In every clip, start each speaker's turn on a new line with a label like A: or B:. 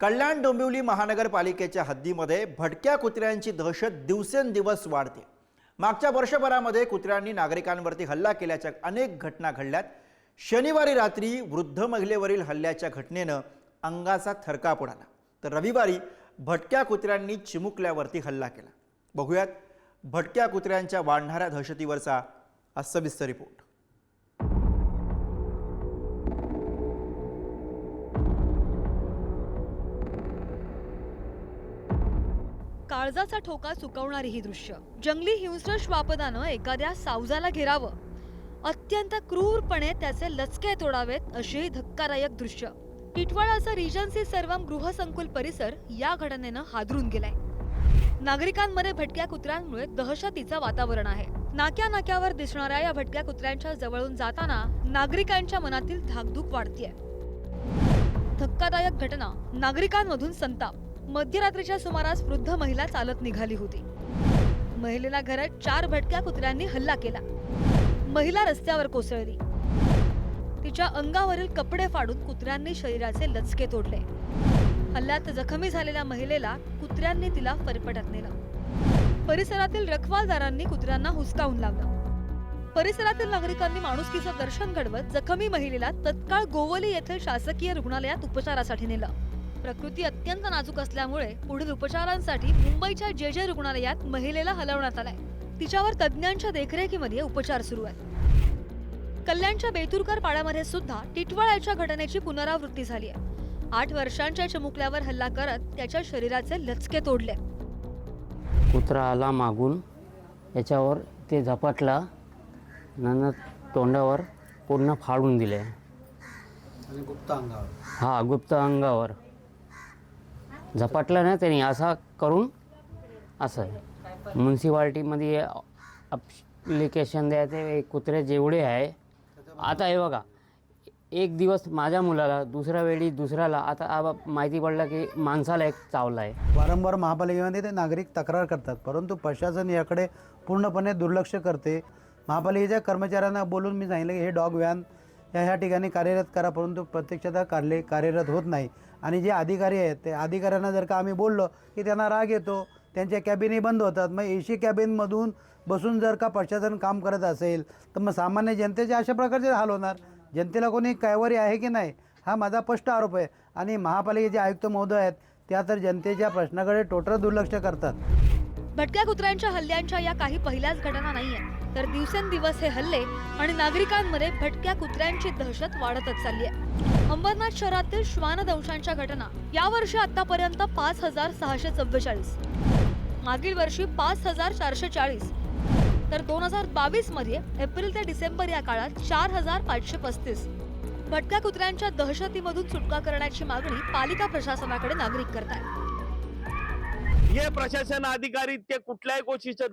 A: कल्याण डोंबिवली महानगरपालिकेच्या हद्दीमध्ये भटक्या कुत्र्यांची दहशत दिवसेंदिवस वाढते. मागच्या वर्षभरामध्ये कुत्र्यांनी नागरिकांवरती हल्ला केल्याच्या अनेक घटना घडल्यात. शनिवारी रात्री वृद्ध महिलेवरील हल्ल्याच्या घटनेनं अंगाचा थरकाप उडाला. तर रविवारी भटक्या कुत्र्यांनी चिमुकल्यावरती हल्ला केला. बघूयात भटक्या कुत्र्यांच्या वाढणाऱ्या दहशतीवरचा हा सविस्तर रिपोर्ट.
B: काळजाचा ठोका चुकवणारी ही दृश्य. जंगली हिंस्र श्वापदानं एखाद्या सावजाला घेरावं. अत्यंत क्रूरपणे त्याचे लचके तोडावेत असेही धक्कादायक दृश्य. टिटवाळाचा रिजन्सी सर्वम गृहसंकुल परिसर या घटनेनं हादरून गेलाय. नागरिकांमध्ये भटक्या कुत्र्यांमुळे दहशतीचं वातावरण आहे. नाक्या नाक्यावर दिसणाऱ्या या भटक्या कुत्र्यांच्या जवळून जाताना नागरिकांच्या मनातील धाकधूक वाढतीये. धक्कादायक घटना. नागरिकांमधून संताप. मध्यरात्रीच्या सुमारास वृद्ध महिला चालत निघाली होती. महिलेला घरात चार भटक्या कुत्र्यांनी हल्ला केला. महिला रस्त्यावर कोसळली. तिच्या अंगावरील कपडे फाडून कुत्र्यांनी शरीराचे लचके तोडले. हल्ल्यात जखमी झालेल्या महिलेला कुत्र्यांनी तिला फरफटत नेलं. परिसरातील रखवालदारांनी कुत्र्यांना हुसकावून लावलं. परिसरातील नागरिकांनी माणुसकीचं दर्शन घडवत जखमी महिलेला तत्काळ गोवली येथील शासकीय रुग्णालयात उपचारासाठी नेलं. प्रकृती अत्यंत नाजूक असल्यामुळे पुढील उपचारांसाठी मुंबईच्या जे जे रुग्णालयात महिलेला हलवण्यात आलाय. तिच्यावर तज्ज्ञांच्या देखरेखीमध्ये उपचार सुरू आहेत. कल्याणच्या बेतुरकर पाड्यामध्ये सुद्धा टिटवाळ्याच्या घटनेची पुनरावृत्ती झाली आहे. आठ वर्षांच्या चिमुकल्यावर हल्ला करत त्याच्या शरीराचे लचके तोडले.
C: कुत्रा आला मागून याच्यावर ते झपाटला नंतर तोंडावर पूर्ण फाडून दिले.
D: आणि गुप्त अंगावर.
C: हा गुप्त अंगावर. झपाटलं ना त्यांनी असा करून असं म्युन्सिपाल्टीमध्ये अप्लिकेशन द्यायचे कुत्रे जेवढे आहे. आता हे बघा एक दिवस माझ्या मुलाला दुसऱ्या वेळी दुसऱ्याला आता आबा माहिती पडलं की माणसाला एक चावला आहे.
D: वारंवार महापालिकेमध्ये ते नागरिक तक्रार करतात परंतु प्रशासन याकडे पूर्णपणे दुर्लक्ष करते. महापालिकेच्या कर्मचाऱ्यांना बोलून मी सांगितलं की हे डॉग व्हॅन या ह्या ठिकाणी कार्यरत करा परंतु प्रत्यक्षतः कार्य कार्यरत होत नाही. आणि जे अधिकारी आहेत ते अधिकाऱ्यांना जर का आम्ही बोललो की त्यांना राग येतो त्यांच्या कॅबिनही बंद होतात. मग एसी कॅबिनमधून बसून जर का प्रशासन काम करत असेल तर मग सामान्य जनतेचे अशा प्रकारचे हाल होणार. जनतेला कोणी कायवारी आहे की नाही हा माझा स्पष्ट आरोप आहे. आणि महापालिकेचे आयुक्त महोदय आहेत त्या तर जनतेच्या प्रश्नाकडे टोटल दुर्लक्ष करतात.
B: भटक्या कुत्र्यांच्या हल्ल्यांच्या या काही पहिल्याच घटना नाही आहेत तर दिवसेंदिवस हे हल्ले आणि नागरिकांमध्ये भटक्या कुत्र्यांची दहशत वाढतच चालली आहे. अंबरनाथ शहरातील श्वानदंशांच्या घटना या वर्षी आतापर्यंत पाच हजार सहाशे चव्वेचाळीस. मागील वर्षी पाच हजार चारशे चाळीस. तर दोन हजार बावीसमध्ये एप्रिल ते डिसेंबर या काळात चार हजार पाचशे पस्तीस. भटक्या कुत्र्यांच्या दहशतीमधून सुटका करण्याची मागणी पालिका प्रशासनाकडे नागरिक करतायत.
E: हे प्रशासन अधिकारी ते कुठल्याही गोष्टीचं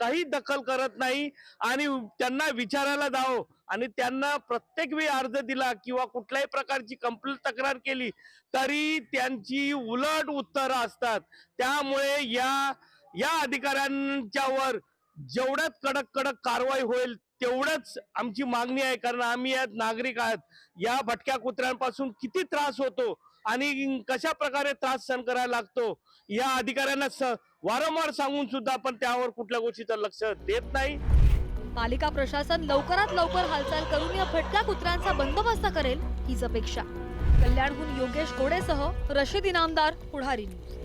E: काही दखल करत नाही आणि त्यांना विचारायला जावं. आणि त्यांना प्रत्येक वेळी अर्ज दिला किंवा कुठल्याही प्रकारची कंप्लेंट तक्रार केली तरी त्यांची उलट उत्तरं असतात. त्यामुळे या या अधिकाऱ्यांच्यावर जेवढ्यात कडक कडक कारवाई होईल तेवढंच आमची मागणी आहे. कारण आम्ही यात नागरिक आहात. या भटक्या कुत्र्यांपासून किती त्रास होतो? आणि कशा प्रकारे त्रास सहन करायला लागतो या अधिकाऱ्यांना स- वारंवार सांगून सुद्धा पण त्यावर कुठल्या गोष्टीचं लक्ष देत नाही.
B: पालिका प्रशासन लवकरात लवकर हालचाल करून या फटक्या कुत्र्यांचा बंदोबस्त करेल हीच अपेक्षा. कल्याणहून योगेश गोडेसह रशीद इनामदार पुढारी न्यूज.